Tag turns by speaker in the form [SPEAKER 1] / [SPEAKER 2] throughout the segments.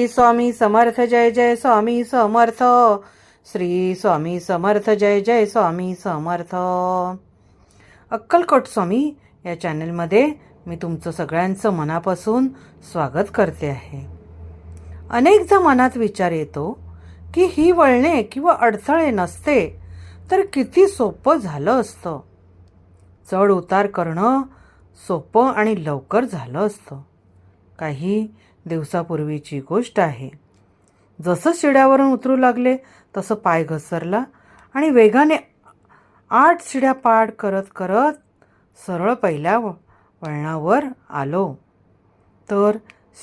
[SPEAKER 1] श्री स्वामी समर्थ जय जय स्वामी समर्थ. श्री स्वामी समर्थ जय जय स्वामी समर्थ. अक्कलकोट स्वामी या चॅनलमध्ये मी तुमचं सगळ्यांचं मनापासून स्वागत करते आहे. अनेकदा मनात विचार येतो की ही वळणे किंवा अडथळे नसते तर किती सोपं झालं असतं. चढ उतार करणं सोपं आणि लवकर झालं असतं. काही दिवसापूर्वीची गोष्ट आहे. जसं शिड्यावरून उतरू लागले तसं पाय घसरला आणि वेगाने आठ शिड्या पाड करत करत सरळ पहिल्या वळणावर आलो. तर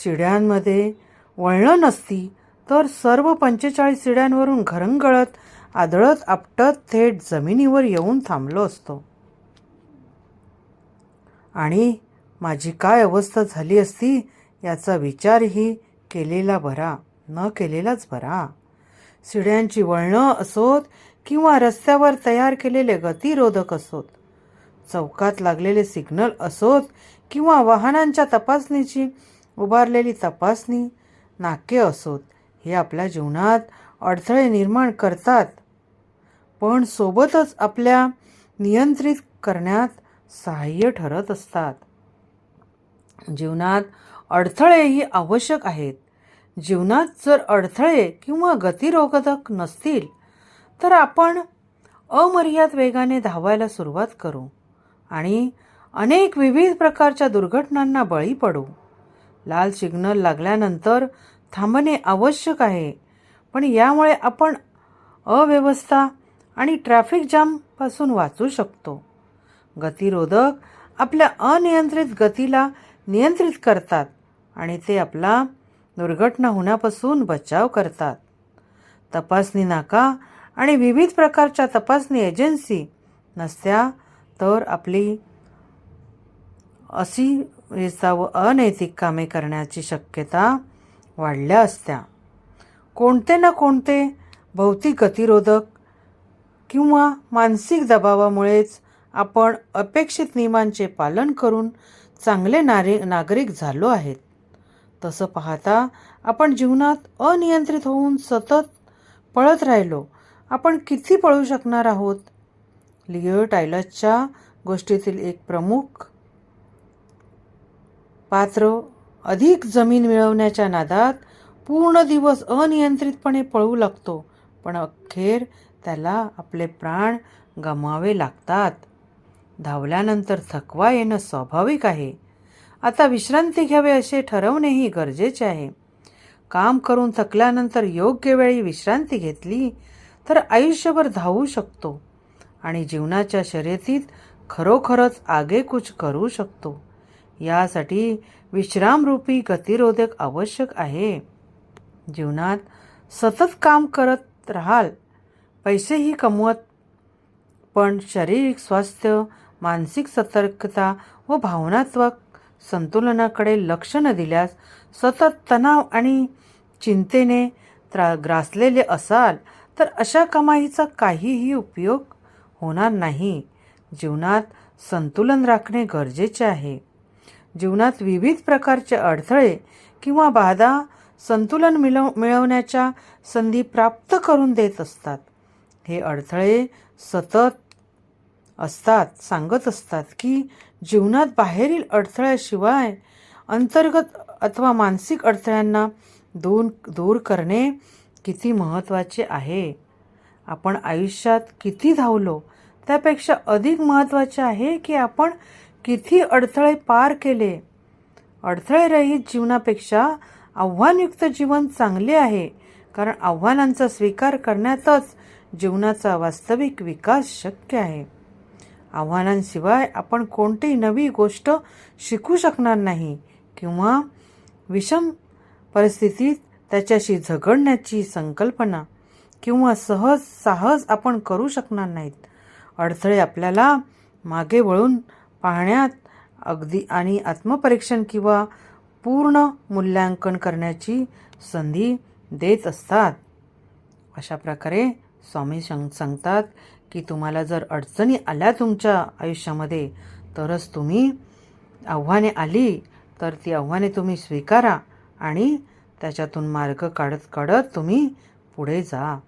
[SPEAKER 1] शिड्यांमध्ये वळणं नसती तर सर्व पंचेचाळीस शिड्यांवरून घरंगळत आदळत आपटत थेट जमिनीवर येऊन थांबलो असतो. आणि माझी काय अवस्था झाली असती याचा विचारही केलेला बरा न केलेलाच बरा. शिड्यांची वळणं असोत किंवा रस्त्यावर तयार केलेले गतिरोधक असोत. चौकात लागलेले सिग्नल असोत किंवा वाहनांच्या तपासणीची उभारलेली तपासणी नाके असोत हे आपल्या जीवनात अडथळे निर्माण करतात. पण सोबतच आपल्या नियंत्रित करण्यात सहाय्य ठरत असतात. जीवनात अडथळेही आवश्यक आहेत. जीवनात जर अडथळे किंवा गतिरोधक नसतील तर आपण अमर्याद वेगाने धावायला सुरुवात करू आणि अनेक विविध प्रकारच्या दुर्घटनांना बळी पडू. लाल सिग्नल लागल्यानंतर थांबणे आवश्यक आहे पण यामुळे आपण अव्यवस्था आणि ट्रॅफिक जामपासून वाचू शकतो. गतिरोधक आपल्या अनियंत्रित गतीला नियंत्रित करतात आणि ते आपला दुर्घटना होण्यापासून बचाव करतात. तपासणी नाका आणि विविध प्रकारच्या तपासणी एजन्सी नसत्या तर आपली अशी व अनैतिक कामे करण्याची शक्यता वाढल्या असत्या. कोणते ना कोणते भौतिक गतिरोधक किंवा मानसिक दबावामुळेच आपण अपेक्षित नियमांचे पालन करून चांगले नारे नागरिक झालो आहेत. तसं पाहता आपण जीवनात अनियंत्रित होऊन सतत पळत राहिलो. आपण किती पळू शकणार आहोत? लिओ टायलसच्या गोष्टीतील एक प्रमुख पात्र अधिक जमीन मिळवण्याच्या नादात पूर्ण दिवस अनियंत्रितपणे पळू लागतो पण अखेर त्याला आपले प्राण गमावे लागतात. धावल्यानंतर थकवा येणं स्वाभाविक आहे. आता विश्रांती घ्यावे असे ठरवणेही गरजेचे आहे. काम करून थकल्यानंतर योग्य वेळी विश्रांती घेतली तर आयुष्यभर धावू शकतो आणि जीवनाच्या शर्यतीत खरोखरच आगेकूच करू शकतो. यासाठी विश्रामरूपी गतिरोधक आवश्यक आहे. जीवनात सतत काम करत राहाल पैसेही कमवत पण शारीरिक स्वास्थ्य मानसिक सतर्कता व भावनात्मक संतुलनाकडे लक्ष न दिल्यास सतत तणाव आणि चिंतेने त्रा ग्रासलेले असाल तर अशा कमाईचा काहीही उपयोग होणार नाही. जीवनात संतुलन राखणे गरजेचे आहे. जीवनात विविध प्रकारचे अडथळे किंवा बाधा संतुलन मिळव मिळवण्याच्या संधी प्राप्त करून देत असतात. हे अडथळे सतत असतात सांगत असतात की जीवनात बाहेरील अडथळ्याशिवाय अंतर्गत अथवा मानसिक अडथळ्यांना दूर दूर करणे किती महत्त्वाचे आहे? आपण आयुष्यात किती धावलो त्यापेक्षा अधिक महत्त्वाचे आहे की आपण किती अडथळे पार केले? अडथळेरहित जीवनापेक्षा आव्हानयुक्त जीवन चांगले आहे कारण आव्हानांचा स्वीकार करण्यातच जीवनाचा वास्तविक विकास शक्य आहे. आव्हानांशिवाय आपण कोणतीही नवी गोष्ट शिकू शकणार नाही किंवा विषम परिस्थितीत त्याच्याशी झगडण्याची संकल्पना किंवा सहज साहस आपण करू शकणार नाहीत. अडथळे आपल्याला मागे वळून पाहण्यात अगदी आणि आत्मपरीक्षण किंवा पूर्ण मूल्यांकन करण्याची संधी देत असतात. अशा प्रकारे स्वामी सांग सांगतात की तुम्हाला जर अडचणी आल्या तुमच्या आयुष्यामध्ये तरच तुम्ही आव्हाने आली तर ती आव्हाने तुम्ही स्वीकारा आणि त्याच्यातून मार्ग काढत काढत तुम्ही पुढे जा.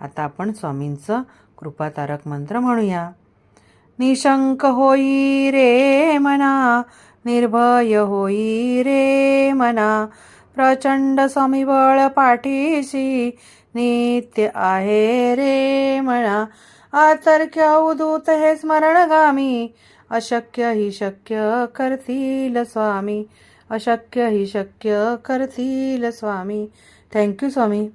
[SPEAKER 1] आता आपण स्वामींचं कृपातारक मंत्र म्हणूया. निशंक होई रे मना निर्भय होई रे मना प्रचंड समिबळ पाठीशी नित्य आहे रे म्हणा आतर्क्य उदूत हे स्मरणगामी? अशक्य ही शक्य करतील स्वामी. अशक्य ही शक्य करतील स्वामी. थँक्यू स्वामी.